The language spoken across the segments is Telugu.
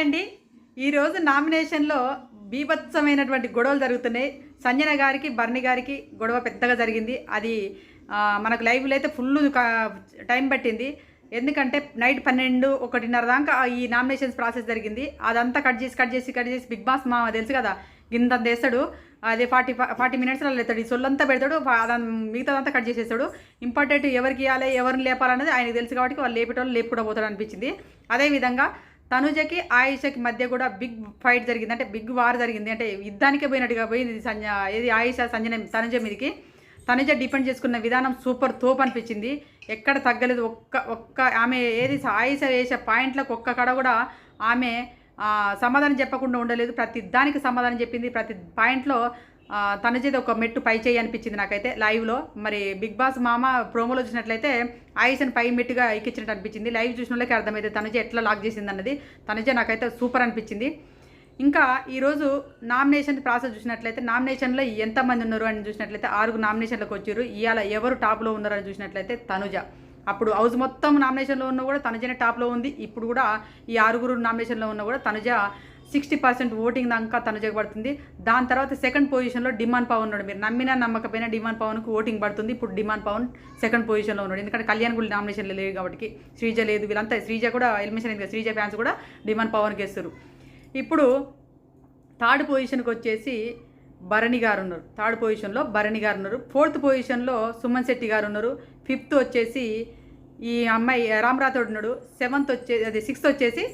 అండి. ఈరోజు నామినేషన్లో బీభత్సమైనటువంటి గొడవలు జరుగుతున్నాయి. సంజన గారికి బర్ణి గారికి గొడవ పెద్దగా జరిగింది. అది మనకు లైవ్లో అయితే ఫుల్ టైం పట్టింది. ఎందుకంటే నైట్ పన్నెండు ఒకటిన్నర దాకా ఈ నామినేషన్స్ ప్రాసెస్ జరిగింది. అదంతా కట్ చేసి కట్ చేసి కట్ చేసి బిగ్ బాస్ మా తెలుసు కదా గింత తెస్తాడు అదే ఫార్టీ ఫార్టీ మినిట్స్ అలా లేతాడు. ఈ సొల్లంతా పెడతాడు మిగతాదంతా కట్ చేసేస్తాడు. ఇంపార్టెంట్ ఎవరికి ఇవ్వాలి ఎవరిని లేపాలనేది ఆయనకు తెలుసు కాబట్టి వాళ్ళు లేపేటోళ్ళు లేపుకుండా పోతాడు అనిపించింది. అదేవిధంగా తనుజకి ఆయుషకి మధ్య కూడా బిగ్ ఫైట్ జరిగింది. అంటే బిగ్ వార్ జరిగింది. అంటే యుద్ధానికే పోయినట్టుగా పోయింది సంజ ఇది ఆయిష సంజన తనుజ మీదకి. తనుజ డిపెండ్ చేసుకున్న విధానం సూపర్ తోపు అనిపించింది. ఎక్కడ తగ్గలేదు. ఒక్క ఒక్క ఆమె ఏది ఆయుష వేసే పాయింట్లకు ఒక్క కడ కూడా ఆమె సమాధానం చెప్పకుండా ఉండలేదు. ప్రతి దానికి సమాధానం చెప్పింది. ప్రతి పాయింట్లో తనుజది ఒక మెట్టు పై చేయి అనిపించింది నాకైతే లైవ్లో మరి బిగ్ బాస్ మామ ప్రోమోలో చూసినట్లయితే ఆయిషని పై మెట్టుగా ఎక్కించినట్టు అనిపించింది. లైవ్ చూసిన వాళ్ళకి అర్థమైతే తనజ ఎట్లా లాక్ చేసింది అన్నది తనుజ నాకైతే సూపర్ అనిపించింది. ఇంకా ఈరోజు నామినేషన్ ప్రాసెస్ చూసినట్లయితే నామినేషన్లో ఎంతమంది ఉన్నారు అని చూసినట్లయితే ఆరుగు నామినేషన్లకు వచ్చారు. ఇవాళ ఎవరు టాప్లో ఉన్నారు అని చూసినట్లయితే తనుజ. అప్పుడు హౌస్ మొత్తం నామినేషన్లో ఉన్న కూడా తనుజనే టాప్లో ఉంది. ఇప్పుడు కూడా ఈ ఆరుగురు నామినేషన్లో ఉన్న కూడా తనుజ సిక్స్టీ పర్సెంట్ ఓటింగ్ దాకా తన జగబడుతుంది దాని తర్వాత సెకండ్ పొజిషన్లో డిమాండ్ పవన్ ఉన్నాడు. మీరు నమ్మినా నమ్మకపోయినా డిమాండ్ పవన్కు ఓటింగ్ పడుతుంది. ఇప్పుడు డిమాండ్ పవన్ సెకండ్ పొజిషన్లో ఉన్నాడు. ఎందుకంటే కళ్యాణ్ గుడి నామినేషన్లు లేవు కాబట్టి శ్రీజ లేదు. వీళ్ళంతా శ్రీజ కూడా ఎలిమినేషన్ అయింది శ్రీజ ఫ్యాన్స్ కూడా డిమాండ్ పవన్కి వేస్తారు ఇప్పుడు థర్డ్ పొజిషన్కి వచ్చేసి భరణి గారు ఉన్నారు. థర్డ్ పొజిషన్లో భరణి గారు ఉన్నారు. ఫోర్త్ పొజిషన్లో సుమన్ శెట్టి గారు ఉన్నారు. ఫిఫ్త్ వచ్చేసి ఈ అమ్మాయి రామరాథోడు ఉన్నాడు. సెవెంత్ వచ్చే అది సిక్స్త్ వచ్చేసి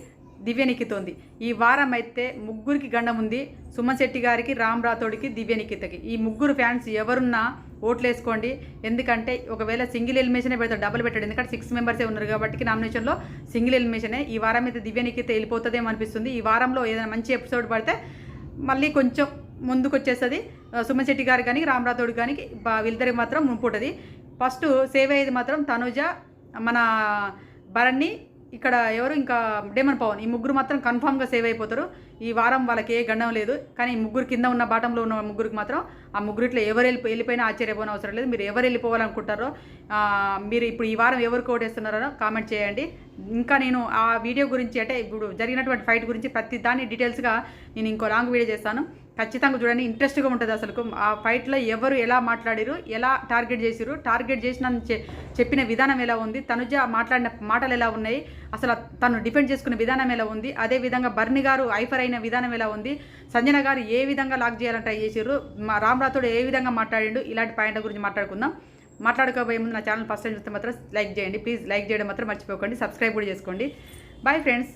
దివ్యనికితోంది. ఈ వారం అయితే ముగ్గురికి గండం ఉంది. సుమన్ శెట్టి గారికి రామ్ రాథోడికి దివ్యనికితకి. ఈ ముగ్గురు ఫ్యాన్స్ ఎవరున్నా ఓట్లు వేసుకోండి ఎందుకంటే ఒకవేళ సింగిల్ ఎలిమినేషనే పెడతాడు డబుల్ పెట్టాడు. ఎందుకంటే సిక్స్ మెంబర్సే ఉన్నారు కాబట్టి నామినేషన్లో సింగిల్ ఎలిమినేషనే ఈ వారం అయితే దివ్యనికిత వెళ్ళిపోతుందేమో అనిపిస్తుంది. ఈ వారంలో ఏదైనా మంచి ఎపిసోడ్ పడితే మళ్ళీ కొంచెం ముందుకు వచ్చేస్తుంది ఆ, సుమన్ శెట్టి గారు కానీ రామరాథోడు కానీ వీళ్ళిద్దరికి మాత్రం ముంపుంటుంది. ఫస్ట్ సేవ్ అయ్యేది మాత్రం తనుజ మన భరణి ఇక్కడ ఎవరు ఇంకా డేమన్ పవన్. ఈ ముగ్గురు మాత్రం కన్ఫామ్గా సేవ్ అయిపోతారు. ఈ వారం వాళ్ళకి ఏ గండం లేదు. కానీ ఈ ముగ్గురు కింద ఉన్న బాటంలో ఉన్న ముగ్గురికి మాత్రం ఆ ముగ్గురిట్లో ఎవరు వెళ్ళి వెళ్ళిపోయినా ఆశ్చర్యపోయిన అవసరం లేదు. మీరు ఎవరు వెళ్ళిపోవాలనుకుంటారో మీరు ఇప్పుడు ఈ వారం ఎవరు కోటేస్తున్నారో కామెంట్ చేయండి. ఇంకా నేను ఆ వీడియో గురించి అంటే ఇప్పుడు జరిగినటువంటి ఫైట్ గురించి ప్రతి దాన్ని డీటెయిల్స్గా నేను ఇంకో లాంగ్ వీడియో చేస్తాను. ఖచ్చితంగా చూడండి ఇంట్రెస్ట్గా ఉంటుంది అసలు ఆ ఫైట్లో ఎవరు ఎలా మాట్లాడారు ఎలా టార్గెట్ చేసిరు టార్గెట్ చేసిన చెప్పిన విధానం ఎలా ఉంది తనుజ మాట్లాడిన మాటలు ఎలా ఉన్నాయి అసలు తను డిఫెండ్ చేసుకునే విధానం ఎలా ఉంది అదే విధంగా బర్ని గారు ఐఫర్ అయిన విధానం ఎలా ఉంది సంజన గారు ఏ విధంగా లాక్ చేయాలని ట్రై చేసిర్రు మా రామ్రాథోడు ఏ విధంగా మాట్లాడిండు ఇలాంటి పాయింట్ల గురించి మాట్లాడుకుందాం. మాట్లాడుకోబోయే ముందు నా ఛానల్ ఫస్ట్ టైం చూస్తే మాత్రం లైక్ చేయండి ప్లీజ్ లైక్ చేయడం మాత్రం మర్చిపోకండి సబ్స్క్రైబ్ కూడా చేసుకోండి. Bye friends